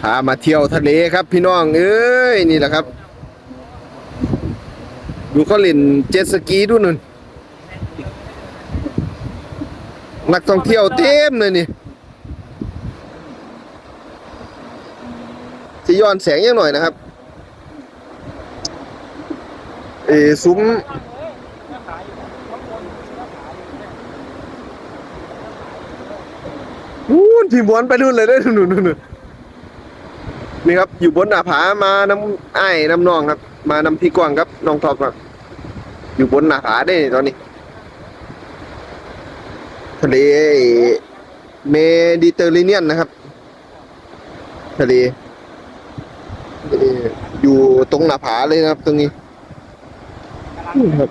พามาเที่ยวทะเลครับ พี่น้องเอ้ยนี่แหละครับ ดูเขาเล่นเจ็ตสกีดูนู่นนักท่องเที่ยวเต็มเลยนี่จะย้อนแสงยังหน่อยนะครับเอซุ้มนู่นที่มวนไปนู่นเลยได้อนู่นนู่นนู่ นี่ครับ อยู่บนหน้าผามาน้ำไอ้น้ำนองครับ มาน้ำพี่กวางครับน้องท็อปครับ อยู่บนหน้าผาได้ตอนนี้ ทะเลเมดิเตอร์เรเนียนนะครับ ทะเลเอ่ออยู่ตรงหน้าผาเลยนะครับ ตรงนี้ครับ